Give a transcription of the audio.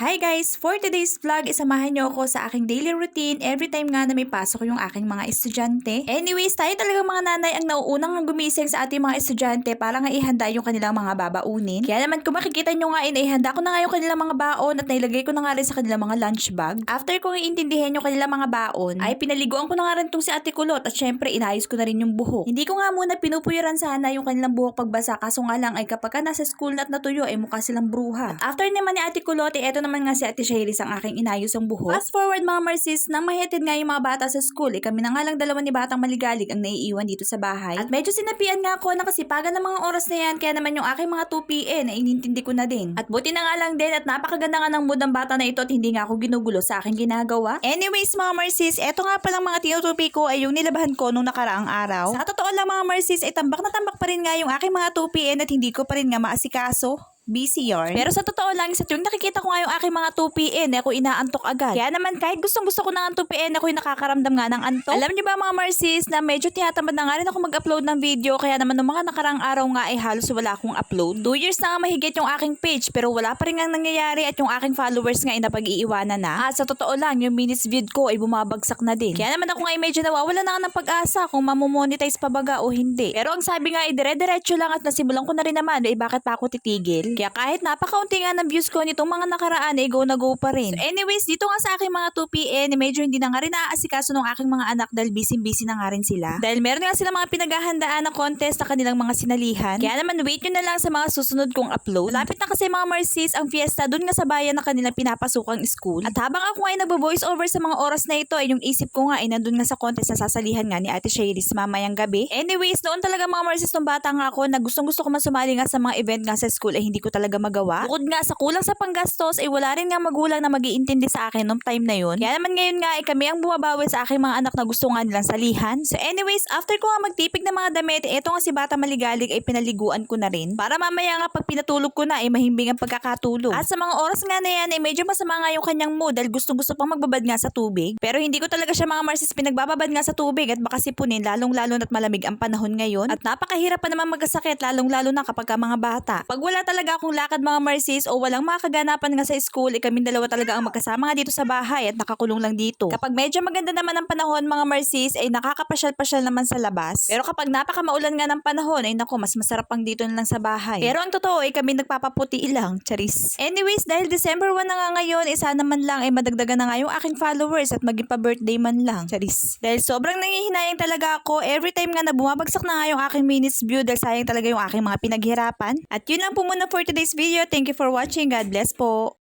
Hi guys! For today's vlog, isamahan niyo ako sa aking daily routine every time nga na may pasok yung aking mga estudyante. Anyways, tayo talagang mga nanay ang nauunang gumising sa ating mga estudyante para nga ihanda yung kanilang mga babaunin. Kaya naman kung makikita nyo nga, inaihanda ko na nga yung kanilang mga baon at nailagay ko na nga rin sa kanilang mga lunch bag. After kong iintindihan yung kanilang mga baon, ay pinaliguan ko na nga rin tong si Ate Kulot at syempre inayos ko na rin yung buhok. Hindi ko nga muna pinupuyaran sana yung kanilang buhok pagbasa kaso nga lang ay kapag ka nasa school na at natuyo ay mukha silang bruha. At after naman ni Ate Kulot, eh, eto naman nga si Ate Shairis ang aking inayos ang buhok. Fast forward mga Marcis, nang mahihatid nga yung mga bata sa school, eh kami na nga lang dalawa ni Batang Maligalig ang naiiwan dito sa bahay. At medyo sinapian nga ako na kasipagan ng mga oras na yan, kaya naman yung aking mga 2PN na inintindi ko na din. At buti na nga lang din at napakaganda nga ng mood ng bata na ito at hindi nga ako ginugulo sa aking ginagawa. Anyways mga Marcis, eto nga palang mga tinutupi ko ay yung nilabahan ko nung nakaraang araw. Sa totoo lang mga Marcis, ay tambak na tambak pa rin nga yung aking mga 2PN at hindi ko pa rin nga maasikaso busy yarn. Pero sa totoo lang, sa tuwing nakikita ko nga yung aking mga 2PN, ako inaantok agad. Kaya naman kahit gustong gusto ko ng 2PN, ako yung nakakaramdam nga ng antok. Alam niyo ba mga Marcis, na medyo tinatamad na nga rin ako mag-upload ng video, kaya naman ng mga nakarang araw nga ay halos wala akong upload. 2 years na nga mahigit yung aking page, pero wala pa rin nga nangyayari at yung aking followers nga ay napag-iiwanan na. At sa totoo lang, yung minutes viewed ko ay bumabagsak na din. Kaya naman ako nga ay medyo nawawala na nga ng pag-asa kung mamomonetize pa baga o hindi. Pero ang sabi nga ay dire-diretso lang at nasimulan ko na rin naman, eh bakit pa ako titigil? Kaya kahit napakaunti nga ng views ko nitong mga nakaraan, eh go na go pa rin. So anyways, dito nga sa aking mga 2PN, eh, medyo hindi na nga rin naaasikaso ng aking mga anak dahil busy-busy na nga rin sila. Dahil meron nga sila mga pinaghahandaan na contest sa kanilang mga sinalihan. Kaya naman wait nyo na lang sa mga susunod kong upload. Lapit na kasi mga Marcis ang fiesta dun nga sa bayan na kanilang pinapasukang school. At habang ako ay nagbo-voice over sa mga oras na ito, ay yung isip ko nga ay nandun nga sa contest na sasalihan nga ni Ate Shairis mamayang gabi. Anyways, noon talaga mga Marcis nung bata nga ako na gustong gusto ko man sumali nga sa mga event nga sa school ay hindi ko talaga magawa. Bukod nga sa kulang sa panggastos ay wala rin nga magulang na mag-iintindi sa akin nung time na yun. Kaya naman ngayon nga ay kami ang bumabawi sa aking mga anak na gusto nga nilang salihan. So anyways, after ko nga magtipig ng mga damit, eto nga si Bata Maligalig ay pinaliguan ko na rin. Para mamaya nga pag pinatulog ko na ay mahimbing ang pagkakatulog. At sa mga oras nga na yan ay medyo masama nga yung kanyang mood dahil gustong gusto pang magbabad nga sa tubig. Pero hindi ko talaga siya mga Marcis pinagbababad nga sa tubig at baka sipunin lalong lalo na't malamig ang panahon ngayon. At napakahirap pa naman magkasakit lalong lalo na kapag ka mga bata. Pag wala talaga akong lakad mga Marcis o walang mga kaganapan nga sa school, eh kaming dalawa talaga ang magkasama nga dito sa bahay at nakakulong lang dito. Kapag medyo maganda naman ang panahon mga Marcis ay nakakapasyal-pasyal naman sa labas. Pero kapag napaka maulan nga ng panahon ay nako mas masarap pang dito na lang sa bahay. Pero ang totoo ay kami nagpapaputi ilang, charis. Anyways, dahil December 1 na nga ngayon, isa naman lang ay madagdagan na nga yung aking followers at maging pa birthday man lang, charis. Dahil sobrang nangihinayang talaga ako every time nga na bumabagsak na nga yung aking minutes view dahil sayang talaga yung aking mga pinaghirapan. At yun lang po muna for today's video. Thank you for watching. God bless po.